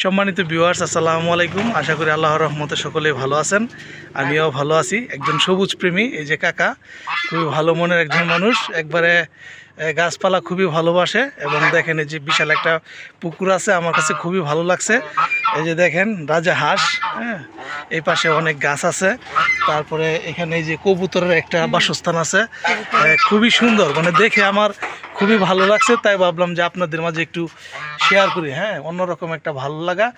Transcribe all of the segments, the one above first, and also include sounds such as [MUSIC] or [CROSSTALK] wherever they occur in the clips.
সম্মানিত ভিউয়ার্স আসসালামু আলাইকুম। আশা করি আল্লাহর রহমতে সকলে ভালো আছেন। আমিও ভালো আছি। একজন সবুজ প্রেমী, এই যে কাকা, খুবই ভালো মনের একজন মানুষ। একবারে গাছপালা খুবই ভালোবাসে এবং দেখেন এই যে বিশাল একটা পুকুর আছে, আমার কাছে খুবই ভালো লাগছে। এই যে দেখেন, রাজা হাঁস হ্যাঁ এই পাশে অনেক গাছ আছে। তারপরে এখানে এই যে কবুতরের একটা বাসস্থান আছে। খুবই সুন্দর। মানে দেখে আমার খুবই ভালো লাগছে, তাই ভাবলাম যে আপনাদের মাঝে একটু শেয়ার করি। হ্যাঁ অন্যরকম একটা ভালো লাগা।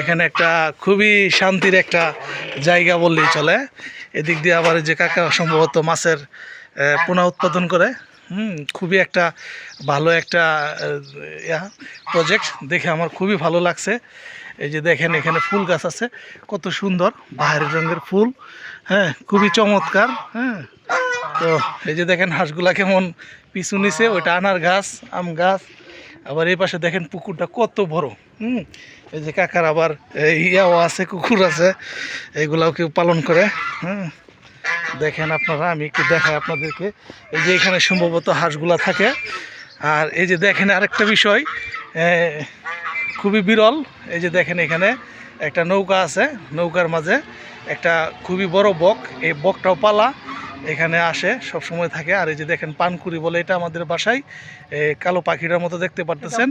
এখানে একটা খুবই শান্তির একটা জায়গা বললেই চলে। এদিক দিয়ে আবার যে কাকা সম্ভবত মাছের পোনা উৎপাদন করে। হুম, খুবই একটা ভালো একটা প্রজেক্ট দেখে আমার খুবই ভালো লাগছে। এই যে দেখেন, এখানে ফুল গাছ আছে। কত সুন্দর, বাহারি রঙের ফুল। হ্যাঁ খুবই চমৎকার। হ্যাঁ তো এই যে দেখেন হাঁসগুলা কেমন পিছু নিছে, ওইটা আনার গাছ আম গাছ। আবার এই পাশে দেখেন পুকুরটা কত বড়, হুম? এই যে কাকার আবার ইয়াও আছে, কুকুর আছে এগুলাও কেউ পালন করে, হুম? দেখেন আপনারা, আমি একটু দেখাই আপনাদেরকে। এই যে এখানে সম্ভবত হাঁসগুলা থাকে। আর এই যে দেখেন আরেকটা বিষয় খুবই বিরল। এই যে দেখেন এখানে একটা নৌকা আছে, নৌকার মাঝে একটা খুবই বড় বক, এই বকটাও পালা। এখানে আসে সব সময় থাকে। আর এই যে দেখেন পানকুড়ি বলে এটা আমাদের বাসায়। কালো পাখিটার মতো দেখতে পারতেছেন।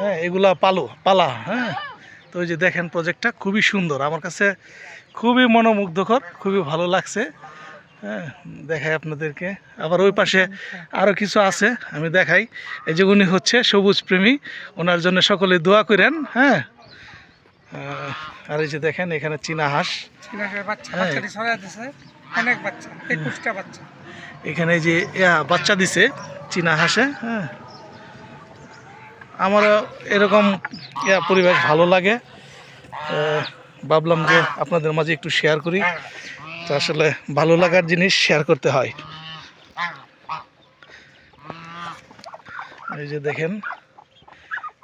হ্যাঁ এগুলা পালো পালা হ্যাঁ। তো ওই যে দেখেন প্রজেক্টটা খুবই সুন্দর। আমার কাছে খুবই মনোমুগ্ধকর খুবই ভালো লাগছে। হ্যাঁ দেখাই আপনাদেরকে। আবার ওই পাশে আরও কিছু আছে আমি দেখাই। এই যে উনি হচ্ছে সবুজ প্রেমী ওনার জন্য সকলে দোয়া করেন হ্যাঁ। আর এই যে দেখেন এখানে চীনা হাঁস। হ্যাঁ। অনেক বাচ্চা একুশটা বাচ্চা। এখানে যে বাচ্চা দিছে চীনা হাঁসে হ্যাঁ। আমারও এরকম ইয়া পরিবেশ ভালো লাগে। ভাবলাম যে আপনাদের মাঝে একটু শেয়ার করি। তো আসলে ভালো লাগার জিনিস শেয়ার করতে হয়। এই যে দেখেন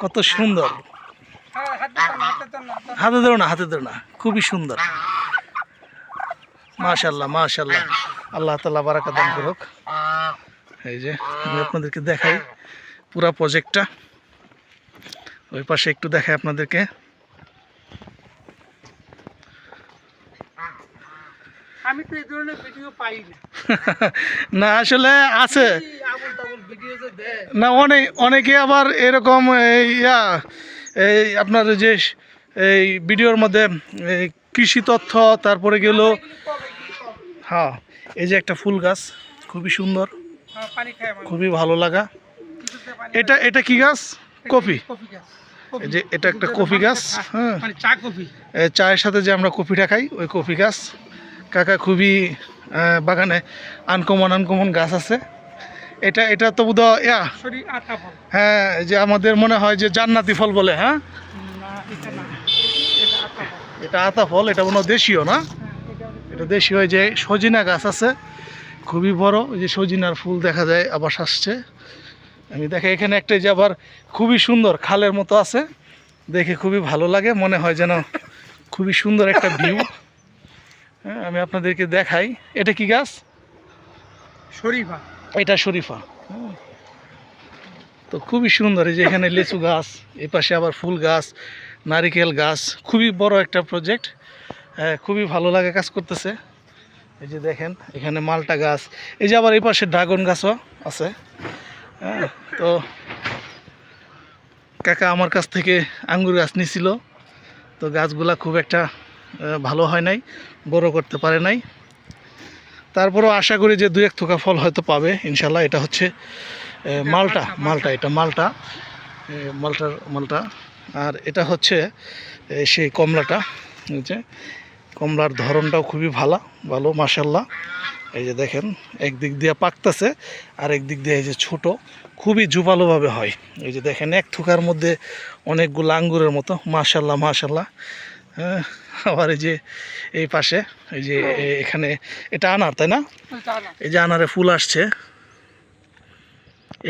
কত সুন্দর। হ্যাঁ, হাতে ধরো না হাতে ধরো না খুবই সুন্দর। মাশাল্লাহ মাশাল্লাহ আল্লাহ তালা বারাকা দান করুক। এই যে আমি আপনাদেরকে দেখাই পুরা প্রজেক্টটা ওই পাশে একটু দেখাই আপনাদেরকে। আমি তো এই ধরনের ভিডিও পাই না। [LAUGHS] না আসলে আছে। না অনেক অনেকে আবার এরকম ইয়া এই আপনার যে এই ভিডিওর মধ্যে এই কৃষি তথ্য তারপরে গেল হ্যাঁ এই যে একটা ফুল গাছ খুবই সুন্দর হ্যাঁ, খুবই ভালো লাগা। এটা এটা কি গাছ? কফি? এই যে এটা একটা কফি গাছ হ্যাঁ। মানে চা কফি। চায়ের সাথে যে আমরা কফিটা খাই ওই কফি গাছ। কাকা খুবই বাগানে আনকমন আনকমন গাছ আছে। এটা এটা তো বোধ ইয়া। হ্যাঁ যে আমাদের মনে হয় যে জান্নাতি ফল বলে হ্যাঁ? এটা আতা ফল। এটা মনে দেশীয় না? এটা দেশি দেশীয় যে সজিনা গাছ আছে খুবই বড় ওই যে সজিনার ফুল দেখা যায় আবার আসছে। আমি দেখে এখানে একটা যে আবার খুবই সুন্দর খালের মতো আছে দেখে খুবই ভালো লাগে মনে হয় যেন খুবই সুন্দর একটা ভিউ। হ্যাঁ আমি আপনাদেরকে দেখাই এটা কি গাছ? শরীফা। এটা শরীফা। তো খুবই সুন্দর এই যে এখানে লিচু গাছ এই পাশে আবার ফুল গাছ নারিকেল গাছ খুবই বড় একটা প্রজেক্ট খুবই ভালো লাগে কাজ করতেছে। এই যে দেখেন এখানে মালটা গাছ। এই যে আবার এই পাশে ড্রাগন গাছও আছে। হ্যাঁ তো কাকা আমার কাছ থেকে আঙ্গুর গাছ নিছিল। তো গাছগুলা খুব একটা ভালো হয় নাই বড় করতে পারে নাই। তারপরেও আশা করি যে দু এক থোকা ফল হয়তো পাবে ইনশাল্লাহ। এটা হচ্ছে মালটা মালটা এটা মালটা। মালটার মালটা। আর এটা হচ্ছে সেই কমলাটা যে। কমলার ধরনটাও খুবই ভালো ভালো মাসাল্লাহ এই যে দেখেন একদিক দিয়ে পাকতেছে আর একদিক দিয়ে এই যে ছোট খুবই জুপালোভাবে হয়। এই যে দেখেন এক থুকার মধ্যে অনেকগুলো আঙ্গুরের মতো মাশাল্লাহ মাশাল্লাহ হ্যাঁ আবার এই যে এই পাশে এই যে এখানে এটা আনার তাই না? এই যে আনারে ফুল আসছে।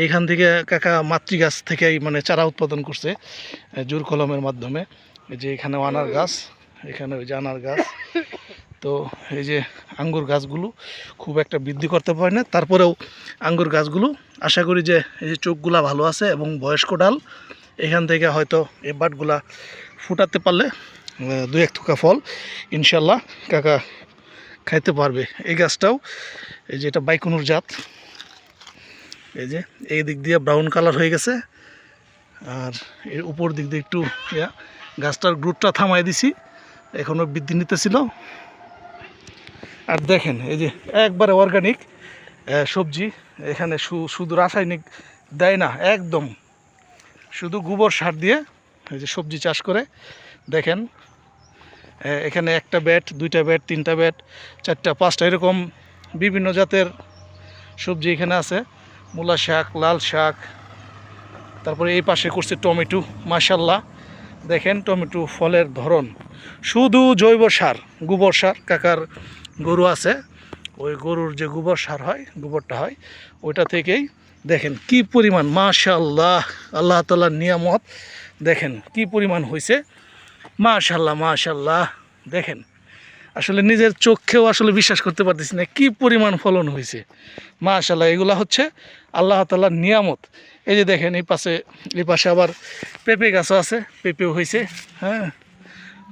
এইখান থেকে কাকা মাতৃগাছ থেকেই মানে চারা উৎপাদন করছে জোর কলমের মাধ্যমে। এই যে এখানে আনার গাছ এখানে ওই যে আনার গাছ। তো এই যে আঙ্গুর গাছগুলো খুব একটা বৃদ্ধি করতে পারে না, তারপরেও আঙ্গুর গাছগুলো, আশা করি যে এই যে চোখগুলা ভালো আছে এবং বয়স্ক ডাল, এখান থেকে হয়তো এই বাটগুলা ফুটাতে পারলে দু এক থোকা ফল ইনশাল্লাহ কাকা খাইতে পারবে। এই গাছটাও, এই যে এটা বাইকুনুর জাত, এই যে এই দিক দিয়ে ব্রাউন কালার হয়ে গেছে, আর এর উপর দিক দিয়ে একটু গাছটার গ্রুপটা থামাই দিছি এখনও বৃদ্ধি নিতেছিল। আর দেখেন, এই যে একবারে অর্গানিক সবজি, এখানে শুধু রাসায়নিক দেয় না, একদম। শুধু গোবর সার দিয়ে এই যে সবজি চাষ করে, দেখেন এখানে একটা ব্যাট, দুইটা ব্যাট, তিনটা ব্যাট, চারটা, পাঁচটা, এরকম বিভিন্ন জাতের সবজি এখানে আছে। মূলা শাক, লাল শাক, তারপরে এই পাশে করছে টমেটো, মাশাল্লাহ। দেখেন, টমেটো ফলের ধরন। শুধু জৈব সার, গোবর সার, কাকার গরু আছে, ওই গরুর যে গোবর সার হয়, গোবরটা হয়, ওইটা থেকেই দেখেন কি পরিমাণ মাশাল্লাহ আল্লাহ তালার নিয়ামত, দেখেন কি পরিমাণ হয়েছে মাশাল্লাহ মাশাল্লাহ দেখেন। আসলে নিজের চোখেও আসলে বিশ্বাস করতে পারতেছি না কী পরিমাণ ফলন হয়েছে মাশাল্লাহ এগুলা হচ্ছে আল্লাহ তালার নিয়ামত। এই যে দেখেন, এই পাশে এই পাশে আবার পেঁপে গাছও আছে, পেঁপেও হয়েছে হ্যাঁ।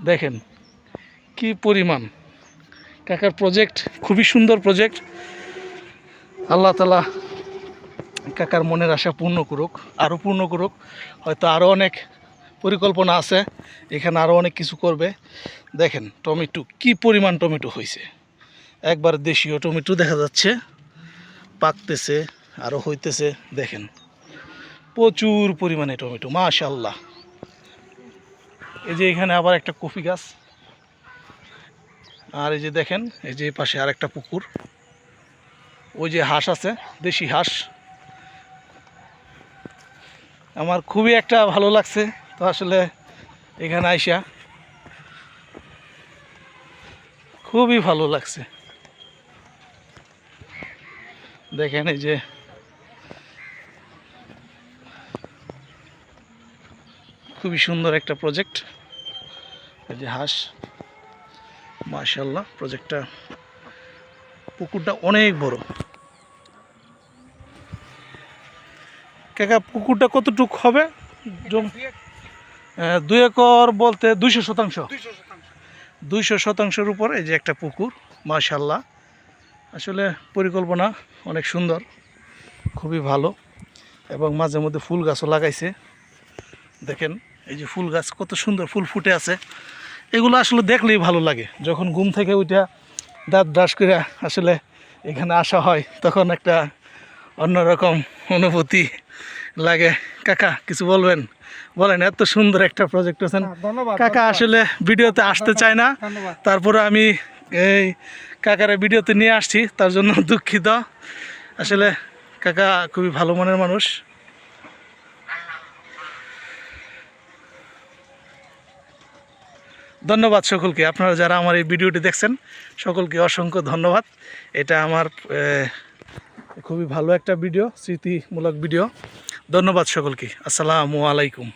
দেখেন কি পরিমাণ। কাকার প্রজেক্ট খুবই সুন্দর প্রজেক্ট আল্লাহ তালা কাকার মনের আশা পূর্ণ করুক আরও পূর্ণ করুক। হয়তো আরও অনেক পরিকল্পনা আছে, এখানে আরও অনেক কিছু করবে। দেখেন, টমেটো, কি পরিমাণ টমেটো হয়েছে? একবার দেশীয় টমেটো দেখা যাচ্ছে, পাকতেছে আরও হইতেছে, দেখেন। প্রচুর পরিমাণে টমেটো মাশাল্লাহ এই যে এখানে আবার একটা কফি গাছ। আর এই যে দেখেন, এই যে পাশে আর একটা পুকুর। ওই যে হাঁস আছে, দেশি হাঁস। আমার খুবই একটা ভালো লাগছে তো আসলে এখানে আইসা। খুবই ভালো লাগছে। দেখেন এই যে। খুবই সুন্দর একটা প্রজেক্ট। এই যে হাঁস। মাশাল্লাহ প্রজেক্টটা পুকুরটা অনেক বড়। কাকা, পুকুরটা কতটুক হবে? দুই একর বলতে দুইশো শতাংশ। দুইশো শতাংশ শতাংশের উপর এই যে একটা পুকুর মাশাল্লাহ আসলে পরিকল্পনা অনেক সুন্দর, খুবই ভালো, এবং মাঝে মধ্যে ফুল গাছও লাগাইছে। দেখেন, এই যে ফুল গাছ কত সুন্দর ফুল ফুটে আছে। এগুলো আসলে দেখলেই ভালো লাগে। যখন ঘুম থেকে উঠা দাঁত ব্রাশ করে আসলে এখানে আসা হয় তখন একটা অন্যরকম অনুভূতি লাগে। কাকা কিছু বলবেন? বলেন এত সুন্দর একটা প্রজেক্ট আছেন হ্যাঁ, কাকা আসলে ভিডিওতে আসতে চায় না। তারপরে আমি এই কাকারে ভিডিওতে নিয়ে আসছি তার জন্য দুঃখিত। আসলে কাকা খুবই ভালো মনের মানুষ। ধন্যবাদ সকলকে। আপনারা যারা আমার এই ভিডিওটি দেখছেন, সকলকে অসংখ্য ধন্যবাদ। এটা আমার খুবই ভালো একটা ভিডিও, স্মৃতিমূলক ভিডিও। ধন্যবাদ সকলকে। আসসালামু আলাইকুম।